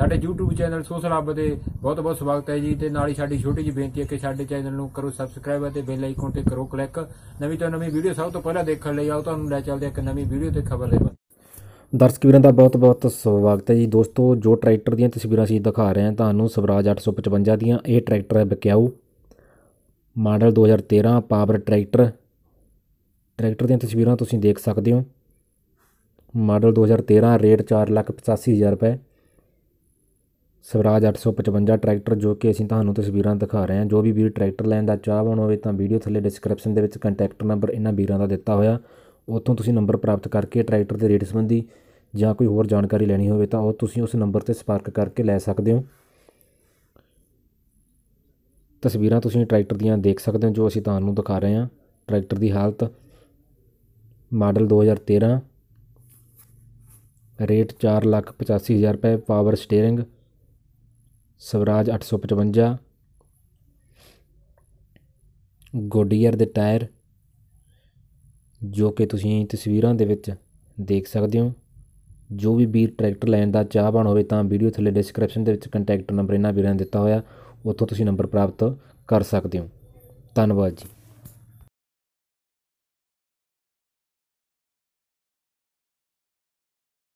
ਸਾਡੇ YouTube channel social ਹੱਬ ਦੇ ਬਹੁਤ ਬਹੁਤ ਸਵਾਗਤ ਹੈ ਜੀ ਤੇ ਨਾਲ ਹੀ ਸਾਡੀ ਛੋਟੀ ਜਿਹੀ ਬੇਨਤੀ ਹੈ ਕਿ ਸਾਡੇ ਚੈਨਲ ਨੂੰ ਕਰੋ ਸਬਸਕ੍ਰਾਈਬ ਅਤੇ ਬੈਲ ਆਈਕਨ ਤੇ ਕਰੋ ਕਲਿੱਕ ਨਵੀਂ ਤੋਂ ਨਵੀਂ ਵੀਡੀਓ ਸਭ ਤੋਂ ਪਹਿਲਾਂ ਦੇਖਣ ਲਈ ਆਓ, ਤੁਹਾਨੂੰ ਲੈ ਚੱਲਦੇ ਹਾਂ ਇੱਕ ਨਵੀਂ ਵੀਡੀਓ ਤੇ ਖਬਰ ਦੇ ਦਰਸ਼ਕ ਵੀਰਾਂ ਦਾ ਬਹੁਤ-ਬਹੁਤ ਸਵਾਗਤ ਹੈ ਜੀ। ਦੋਸਤੋ, ਜੋ ਟਰੈਕਟਰ ਦੀਆਂ ਤਸਵੀਰਾਂ ਅਸੀਂ ਦਿਖਾ ਰਹੇ ਹਾਂ, ਤੁਹਾਨੂੰ ਸਵਰਾਜ 855 ਦੀਆਂ, ਇਹ ਟਰੈਕਟਰ ਹੈ ਬਕਿਆਊ। ਮਾਡਲ 2013 ਪਾਵਰ ਟਰੈਕਟਰ ਟਰੈਕਟਰ ਦੀਆਂ ਤਸਵੀਰਾਂ ਤੁਸੀਂ ਦੇਖ ਸਕਦੇ ਹੋ। ਮਾਡਲ 2013 ਰੇਟ 485000 ਰੁਪਏ। ਸਵਰਾਜ 855 ਟਰੈਕਟਰ ਜੋ ਕਿ ਅਸੀਂ ਤੁਹਾਨੂੰ ਤਸਵੀਰਾਂ ਦਿਖਾ ਰਹੇ ਹਾਂ। ਜੋ ਵੀ ਵੀਰ ਟਰੈਕਟਰ ਲੈਣ ਦਾ ਚਾਹਵਾਨ ਹੋਵੇ ਤਾਂ ਵੀਡੀਓ ਥੱਲੇ ਡਿਸਕ੍ਰਿਪਸ਼ਨ ਦੇ ਵਿੱਚ ਕੰਟੈਕਟ ਨੰਬਰ ਇਹਨਾਂ ਵੀਰਾਂ ਦਾ ਦਿੱਤਾ ਹੋਇਆ। ਉੱਥੋਂ ਤੁਸੀਂ ਨੰਬਰ ਪ੍ਰਾਪਤ ਕਰਕੇ ਟਰੈਕਟਰ ਦੇ ਰੇਟ ਸੰਬੰਧੀ ਜਾਂ ਕੋਈ ਹੋਰ ਜਾਣਕਾਰੀ ਲੈਣੀ ਹੋਵੇ ਤਾਂ ਉਹ ਤੁਸੀਂ ਉਸ ਨੰਬਰ ਤੇ ਸੰਪਰਕ ਕਰਕੇ ਲੈ ਸਕਦੇ ਹੋ। ਤਸਵੀਰਾਂ ਤੁਸੀਂ ਟਰੈਕਟਰ ਦੀਆਂ ਦੇਖ ਸਕਦੇ ਹੋ ਜੋ ਅਸੀਂ ਤੁਹਾਨੂੰ ਦਿਖਾ ਰਹੇ ਹਾਂ। ਟਰੈਕਟਰ ਦੀ ਹਾਲਤ ਮਾਡਲ 2013 ਰੇਟ 485000 ਰੁਪਏ ਪਾਵਰ ਸਟੀਅਰਿੰਗ ਸਵਰਾਜ 855 ਗੋਡੀਅਰ ਦੇ ਟਾਇਰ, ਜੋ ਕਿ ਤੁਸੀਂ ਤਸਵੀਰਾਂ ਦੇ ਵਿੱਚ ਦੇਖ ਸਕਦੇ ਹੋ। ਜੋ ਵੀ ਵੀਰ ਟਰੈਕਟਰ ਲੈਣ ਦਾ ਚਾਹਵਾਨ ਹੋਵੇ, ਤਾਂ ਵੀਡੀਓ ਥੱਲੇ ਡਿਸਕ੍ਰਿਪਸ਼ਨ ਦੇ ਵਿੱਚ ਕੰਟੈਕਟ ਨੰਬਰ ਇਹਨਾਂ ਵੀਰਾਂ ਨੇ ਦਿੱਤਾ ਹੋਇਆ। ਉੱਥੋਂ ਤੁਸੀਂ ਨੰਬਰ ਪ੍ਰਾਪਤ ਕਰ ਸਕਦੇ ਹੋ। ਧੰਨਵਾਦ ਜੀ।